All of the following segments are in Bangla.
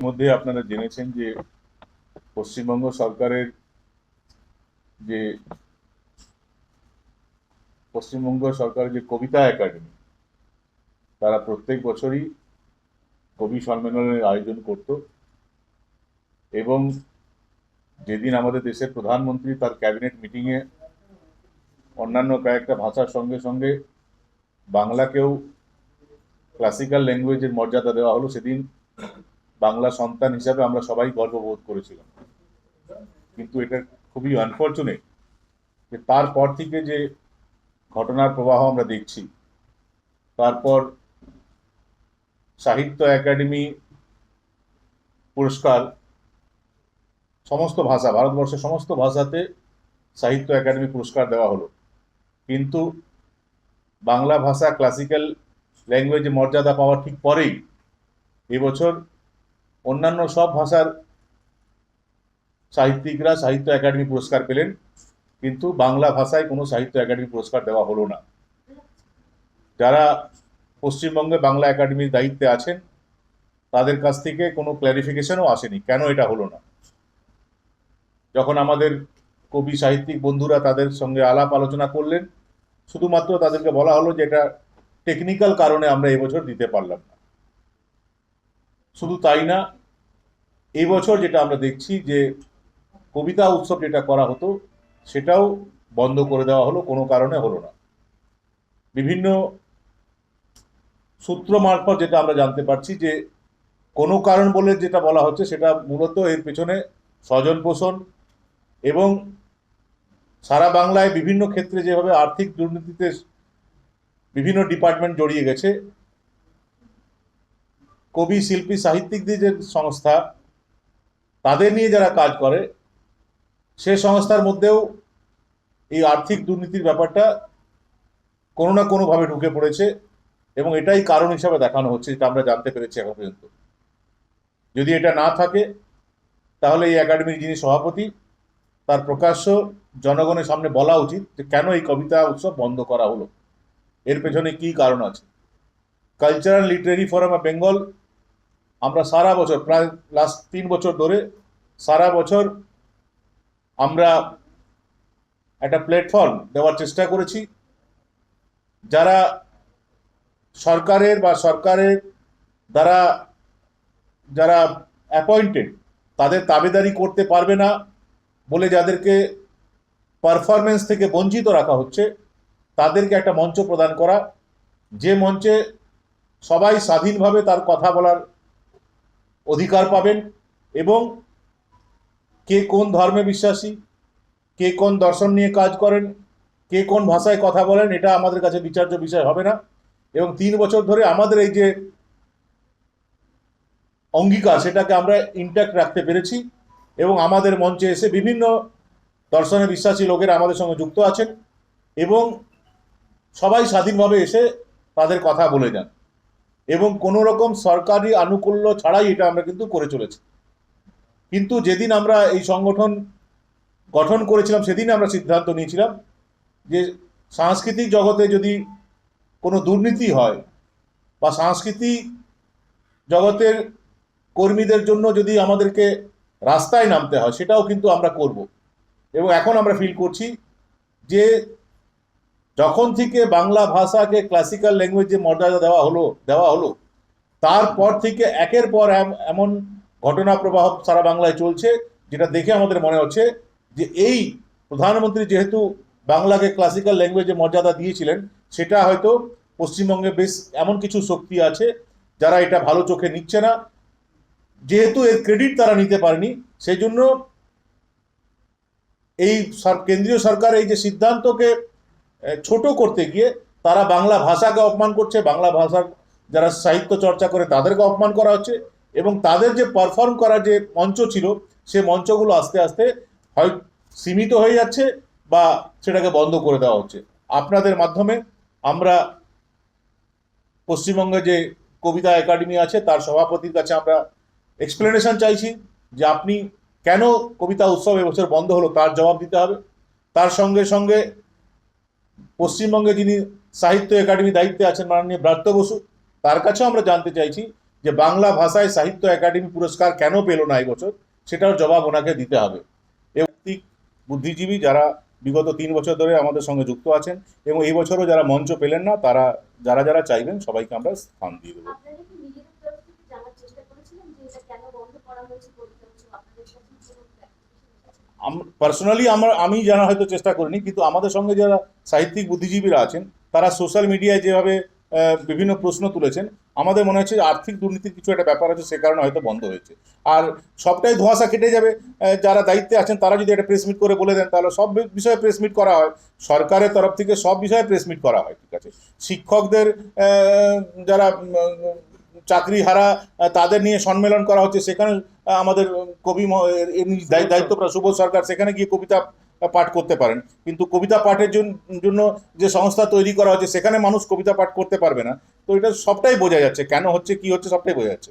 মধ্যে আপনারা জেনেছেন যে পশ্চিমবঙ্গ সরকারের যে পশ্চিমবঙ্গ সরকারের যে কবিতা একাডেমি, তারা প্রত্যেক বছরই কবি সম্মেলনের আয়োজন করত এবং যেদিন আমাদের দেশের প্রধানমন্ত্রী তার ক্যাবিনেট মিটিংয়ে অন্যান্য কয়েকটা ভাষার সঙ্গে সঙ্গে বাংলাকেও ক্লাসিক্যাল ল্যাঙ্গুয়েজের মর্যাদা দেওয়া হলো, সেদিন বাংলা সন্তান হিসাবে আমরা সবাই গর্ববোধ করেছিলাম। কিন্তু এটা খুবই আনফর্চুনেট যে তারপর থেকে যে ঘটনার প্রবাহ আমরা দেখছি, তারপর সাহিত্য একাডেমি পুরস্কার, সমস্ত ভাষা, ভারতবর্ষের সমস্ত ভাষাতে সাহিত্য একাডেমি পুরস্কার দেওয়া হলো। কিন্তু বাংলা ভাষা ক্লাসিক্যাল ল্যাঙ্গুয়েজে মর্যাদা পাওয়ার ঠিক পরেই এবছর অন্যান্য সব ভাষার সাহিত্যিকরা সাহিত্য একাডেমি পুরস্কার পেলেন, কিন্তু বাংলা ভাষায় কোনো সাহিত্য একাডেমি পুরস্কার দেওয়া হলো না। যারা পশ্চিমবঙ্গে বাংলা একাডেমির দায়িত্বে আছেন, তাদের কাছ থেকে কোনো ক্ল্যারিফিকেশনও আসেনি। কেন এটা হলো না? যখন আমাদের কবি সাহিত্যিক বন্ধুরা তাদের সঙ্গে আলাপ আলোচনা করলেন, শুধুমাত্র তাদেরকে বলা হলো যে এটা টেকনিক্যাল কারণে আমরা এবছর দিতে পারলাম শুধু তাই না, এবছর যেটা আমরা দেখছি যে কবিতা উৎসব যেটা করা হতো, সেটাও বন্ধ করে দেওয়া হলো, কোনো কারণে হলো না। বিভিন্ন সূত্র মারফত যেটা আমরা জানতে পারছি যে কোনো কারণ বলে যেটা বলা হচ্ছে, সেটা মূলত এর পেছনে স্বজন পোষণ এবং সারা বাংলায় বিভিন্ন ক্ষেত্রে যেভাবে আর্থিক দুর্নীতিতে বিভিন্ন ডিপার্টমেন্ট জড়িয়ে গেছে কবি, শিল্পী, সাহিত্যিকদের যে সংস্থা, তাদের নিয়ে যারা কাজ করে, সে সংস্থার মধ্যেও এই আর্থিক দুর্নীতির ব্যাপারটা কোনো না কোনোভাবে ঢুকে পড়েছে এবং এটাই কারণ হিসাবে দেখানো হচ্ছে, যেটা আমরা জানতে পেরেছি এখন পর্যন্ত। যদি এটা না থাকে, তাহলে এই একাডেমির যিনি সভাপতি, তার প্রকাশ্য জনগণের সামনে বলা উচিত যে কেন এই কবিতা উৎসব বন্ধ করা হলো। এর পেছনে কি কারণ আছে? Cultural literary forum of Bengal আমরা সারা বছর, প্রায় লাস্ট তিন বছর ধরে সারা বছর আমরা একটা প্ল্যাটফর্ম দেওয়ার চেষ্টা করেছি। যারা সরকারের বা সরকারের দ্বারা যারা অ্যাপয়েন্টেড তাদের তাবেদারি করতে পারবে না বলে যাদেরকে পারফরমেন্স থেকে বঞ্চিত রাখা হচ্ছে, তাদেরকে একটা মঞ্চ প্রদান করা। যে মঞ্চে সবাই স্বাধীনভাবে তার কথা বলার অধিকার পাবেন এবং কে কোন ধর্মে বিশ্বাসী, কে কোন দর্শন নিয়ে কাজ করেন, কে কোন ভাষায় কথা বলেন, এটা আমাদের কাছে বিচার্য বিষয় হবে না। এবং তিন বছর ধরে আমাদের এই যে অঙ্গীকার, সেটাকে আমরা ইন্ট্যাক্ট রাখতে পেরেছি এবং আমাদের মঞ্চে এসে বিভিন্ন দর্শনে বিশ্বাসী লোকেরা আমাদের সঙ্গে যুক্ত আছেন এবং সবাই স্বাধীনভাবে এসে তাদের কথা বলে যান। এবং কোনো রকম সরকারি আনুকূল্য ছাড়াই এটা আমরা কিন্তু করে চলেছি। কিন্তু যেদিন আমরা এই সংগঠন গঠন করেছিলাম, সেদিন আমরা সিদ্ধান্ত নিয়েছিলাম যে সাংস্কৃতিক জগতে যদি কোনো দুর্নীতি হয় বা সাংস্কৃতিক জগতের কর্মীদের জন্য যদি আমাদেরকে রাস্তায় নামতে হয়, সেটাও কিন্তু আমরা করব। এবং এখন আমরা ফিল করছি যে যখন থেকে বাংলা ভাষাকে ক্লাসিক্যাল ল্যাঙ্গুয়েজে মর্যাদা দেওয়া হলো দেওয়া হলো, তারপর থেকে একের পর এম- এমন ঘটনা প্রবাহ সারা বাংলায় চলছে, যেটা দেখে আমাদের মনে হচ্ছে যে এই প্রধানমন্ত্রী যেহেতু বাংলাকে ক্লাসিক্যাল ল্যাঙ্গুয়েজে মর্যাদা দিয়েছিলেন, সেটা হয়তো পশ্চিমবঙ্গে বেশ এমন কিছু শক্তি আছে যারা এটা ভালো চোখে নিচ্ছে না। যেহেতু এর ক্রেডিট তারা নিতে পারেনি সেই জন্য এই কেন্দ্রীয় সরকার এই যে সিদ্ধান্তকে ছোট করতে গিয়ে তারা বাংলা ভাষাকে অপমান করছে, বাংলা ভাষার যারা সাহিত্য চর্চা করে তাদেরকে অপমান করা হচ্ছে এবং তাদের যে পারফর্ম করার যে মঞ্চ ছিল, সে মঞ্চগুলো আস্তে আস্তে হয়, সীমিত হয়ে যাচ্ছে বা সেটাকে বন্ধ করে দেওয়া হচ্ছে। আপনাদের মাধ্যমে আমরা পশ্চিমবঙ্গে যে কবিতা একাডেমি আছে, তার সভাপতির কাছে আমরা এক্সপ্লেনেশন চাইছি যে আপনি কেন কবিতা উৎসব এবছর বন্ধ হলো, তার জবাব দিতে হবে। তার সঙ্গে সঙ্গে পশ্চিমবঙ্গে যিনি সাহিত্য একাডেমি দায়িত্বে আছেন মাননীয় ব্রাত্য বসু, তার কাছেও আমরা জানতে চাইছি যে বাংলা ভাষায় সাহিত্য একাডেমি পুরস্কার কেন পেল না এই বছর, সেটার জবাব ওনাকে দিতে হবে। এবং বুদ্ধিজীবী যারা বিগত তিন বছর ধরে আমাদের সঙ্গে যুক্ত আছেন এবং এই বছরও যারা মঞ্চ পেলেন না, তারা যারা যারা চাইবেন সবাইকে আমরা স্থান দিয়ে দেবো আপনারা কি নিজেদের তরফ থেকে জানার চেষ্টা করেছিলেন যে এটা কেন বন্ধ করা হয়েছে কবিতা উৎসব আপনাদের কাছে কোনো clarification এসেছে? পার্সোনালি আমার, আমি জানা হয়তো চেষ্টা করিনি, কিন্তু আমাদের সঙ্গে যারা সাহিত্যিক বুদ্ধিজীবীরা আছেন, তারা সোশ্যাল মিডিয়ায় যেভাবে বিভিন্ন প্রশ্ন তুলেছেন, আমাদের মনে হচ্ছে আর্থিক দুর্নীতির কিছু একটা ব্যাপার আছে, সে কারণে হয়তো বন্ধ হয়েছে। আর সবটাই ধোঁয়াশা কেটে যাবে যারা দায়িত্বে আছেন, তারা যদি একটা প্রেস মিট করে বলে দেন, তাহলে সব বিষয়ে প্রেস মিট করা হয়। সরকারের তরফ থেকে সব বিষয়ে প্রেস মিট করা হয়, ঠিক আছে? শিক্ষকদের যারা চাকরি হারা তাদের নিয়ে সম্মেলন করা হচ্ছে। সেখানে আমাদের কবি দায়িত্বপ্রাপ্ত সুবোধ সরকার সেখানে গিয়ে কবিতা পাঠ করতে পারেন। কিন্তু কবিতা পাঠের জন্য যে সংস্থা তৈরি করা হচ্ছে, সেখানে মানুষ কবিতা পাঠ করতে পারবে না। তো এটা সবটাই বোঝা যাচ্ছে। কেন হচ্ছে, কি হচ্ছে, সবটাই বোঝা যাচ্ছে।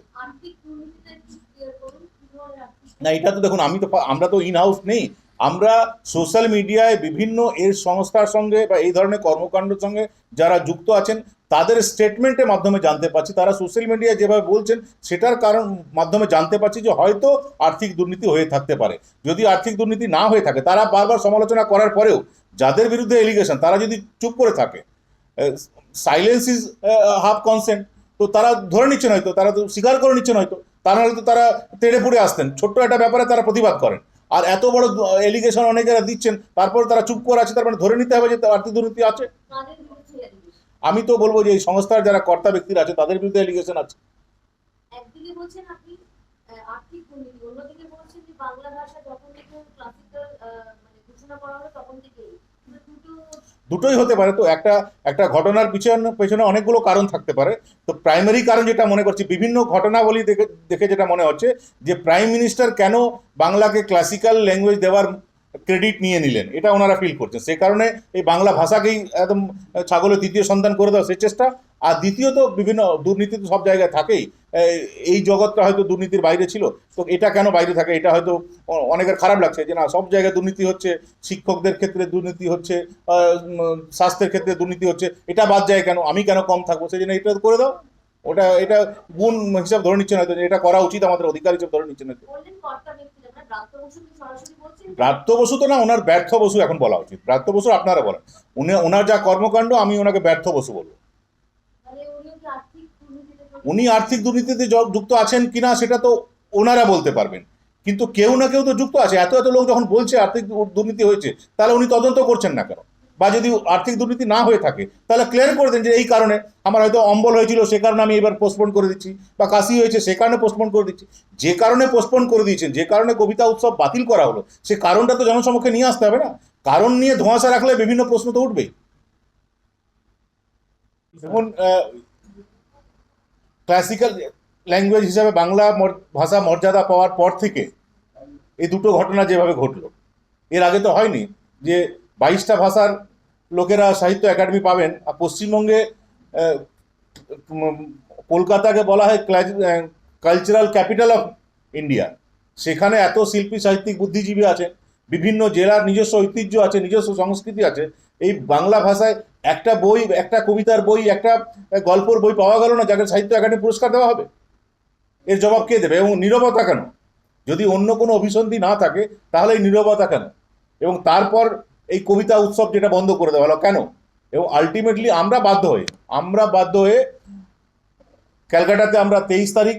না, এটা তো দেখুন, আমি তো আমরা তো ইন হাউস নেই। আমরা সোশ্যাল মিডিয়ায় বিভিন্ন এর সংস্থার সঙ্গে বা এই ধরনের কর্মকাণ্ডের সঙ্গে যারা যুক্ত আছেন তাদের স্টেটমেন্টের মাধ্যমে জানতে পারছি। তারা সোশ্যাল মিডিয়ায় যেভাবে বলছেন, সেটার কারণ মাধ্যমে জানতে পারছি যে হয়তো আর্থিক দুর্নীতি হয়ে থাকতে পারে। যদি আর্থিক দুর্নীতি না হয়ে থাকে, তারা বারবার সমালোচনা করার পরেও যাদের বিরুদ্ধে এলিগেশন তারা যদি চুপ করে থাকে সাইলেন্স ইজ হাফ কনসেন্ট তো তারা ধরে নিচ্ছেন হয়তো, তারা তো স্বীকার করে নিচ্ছেন হয়তো, তা নাহলে তো তারা তেড়ে পড়ে আসতেন। ছোট্ট একটা ব্যাপারে তারা প্রতিবাদ করেন। আর এত বড় এলিগেশন অনেকেরা দিচ্ছেন, তারপর তারা চুপ করে আছে, তার মানে ধরে নিতে হবে যে আর্থিক দুর্নীতি আছে? আমি তো বলব যে এই সংস্থার যারা কর্তা ব্যক্তিরা আছে তাদের বিরুদ্ধে এলিগেশন আছে। একদিকে বলছেন আপনি আর্থিক দুর্নীতি অন্যদিকে বলছেন যে বাংলা ভাষা যখন থেকে ক্লাসিক্যাল মানে ঘোষণা করা হলো তখন থেকেই। দুটোই হতে পারে তো। একটা একটা ঘটনার পিছনে পেছনে অনেকগুলো কারণ থাকতে পারে। তো প্রাইমারি কারণ যেটা মনে করছি বিভিন্ন ঘটনাবলী দেখে দেখে যেটা মনে হচ্ছে যে প্রাইম মিনিস্টার কেন বাংলাকে ক্লাসিক্যাল ল্যাঙ্গুয়েজ দেওয়ার ক্রেডিট নিয়ে নিলেন। এটা ওনারা ফিল করছেন। সেই কারণে এই বাংলা ভাষাকেই একদম ছাগলের দ্বিতীয় সন্তান করে দেওয়া সেই চেষ্টা। আর দ্বিতীয়ত বিভিন্ন দুর্নীতি তো সব জায়গায় থাকেই। এই- জগৎটা হয়তো দুর্নীতির বাইরে ছিল। তো এটা কেন বাইরে থাকে? এটা হয়তো অনেকের খারাপ লাগছে যে না, সব জায়গায় দুর্নীতি হচ্ছে। শিক্ষকদের ক্ষেত্রে দুর্নীতি হচ্ছে স্বাস্থ্যের ক্ষেত্রে দুর্নীতি হচ্ছে। এটা বাদ যায় কেন? আমি কেন কম থাকব? সেই জন্য এটা করে দাও। ওটা, এটা গুণ হিসাব ধরে নিচ্ছেন হয়তো এটা করা উচিত, আমাদের অধিকার হিসাব ধরে নিচ্ছেন হয়তো। ব্রাত্য বসু তো না, ওনার ব্যর্থ বসু এখন বলা উচিত। প্রাপ্ত বসু আপনারা বলেন। উনি, ওনার যা কর্মকাণ্ড, আমি ওনাকে ব্যর্থ বসু বলব? উনি আর্থিক দুর্নীতিতে যুক্ত আছেন কিনা সেটা তো ওনারা বলতে পারবেন। কিন্তু কেউ না কেউ তো যুক্ত আছে। এত এত লোক যখন বলছে আর্থিক দুর্নীতি হয়েছে, তাহলে উনি তদন্ত করছেন না কেন? বা যদি আর্থিক দুর্নীতি না হয়ে থাকে, তাহলে ক্লিয়ার করে দেন যে এই কারণে আমার হয়তো অম্বল হয়েছিল, সে কারণে আমি এবার পোস্টপোন করে দিচ্ছি, বা কাশি হয়েছে, সে কারণে পোস্টপোন করে দিচ্ছি। যে কারণে পোস্টপোন করে দিয়েছেন, যে কারণে কবিতা উৎসব বাতিল করা হলো, সে কারণটা তো জনসমক্ষে নিয়ে আসতে হবে না। কারণ নিয়ে ধোঁয়াশা রাখলে বিভিন্ন প্রশ্ন তো উঠবেই। যেমন ক্লাসিক্যাল ল্যাঙ্গুয়েজ হিসাবে বাংলা ভাষা মর্যাদা পাওয়ার পর থেকে এই দুটো ঘটনা যেভাবে ঘটলো, এর আগে তো হয়নি যে বাইশটা ভাষার লোকেরা সাহিত্য একাডেমি পাবেন। আর পশ্চিমবঙ্গে কলকাতাকে বলা হয় কালচারাল ক্যাপিটাল অফ ইন্ডিয়া সেখানে এত শিল্পী, সাহিত্যিক, বুদ্ধিজীবী আছেন বিভিন্ন জেলার নিজস্ব ঐতিহ্য আছে, নিজস্ব সংস্কৃতি আছে, এই বাংলা ভাষায় একটা বই, একটা কবিতার বই, একটা গল্পর বই পাওয়া গেল না, যাকে সাহিত্য একাডেমি পুরস্কার দেওয়া হবে? এর জবাব কে দেবে? এবং নীরবতা কেন? যদি অন্য কোনো অভিসন্ধি না থাকে, তাহলে এই নীরবতা কেন? এবং তারপর এই কবিতা উৎসব যেটা বন্ধ করে দেওয়া হলো, কেন? এবং আলটিমেটলি আমরা বাধ্য হয়ে, আমরা বাধ্য হয়ে ক্যালকাটাতে আমরা তেইশ তারিখ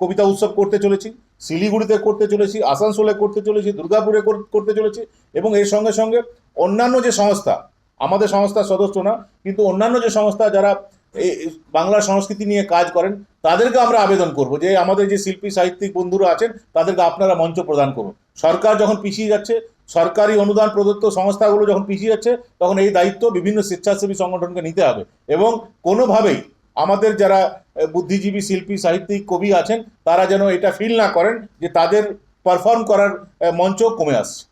কবিতা উৎসব করতে চলেছি, শিলিগুড়িতে করতে চলেছি, আসানসোলে করতে চলেছি, দুর্গাপুরে করতে চলেছি এবং এর সঙ্গে সঙ্গে অন্যান্য যে সংস্থা, আমাদের সংস্থার সদস্য না, কিন্তু অন্যান্য যে সংস্থা যারা বাংলা সংস্কৃতি নিয়ে কাজ করেন, তাদেরকে আমরা আবেদন করব যে আমাদের যে শিল্পী, সাহিত্যিক বন্ধুরা আছেন, তাদেরকে আপনারা মঞ্চ প্রদান করুন। সরকার যখন পিছিয়ে যাচ্ছে সরকারি অনুদান প্রদত্ত সংস্থাগুলো যখন পিছিয়ে যাচ্ছে, তখন এই দায়িত্ব বিভিন্ন স্বেচ্ছাসেবী সংগঠনকে নিতে হবে। এবং কোনোভাবেই আমাদের যারা বুদ্ধিজীবী, শিল্পী, সাহিত্যিক, কবি আছেন, তারা যেন এটা ফিল না করেন যে তাদের পারফর্ম করার মঞ্চ কমে আসছে।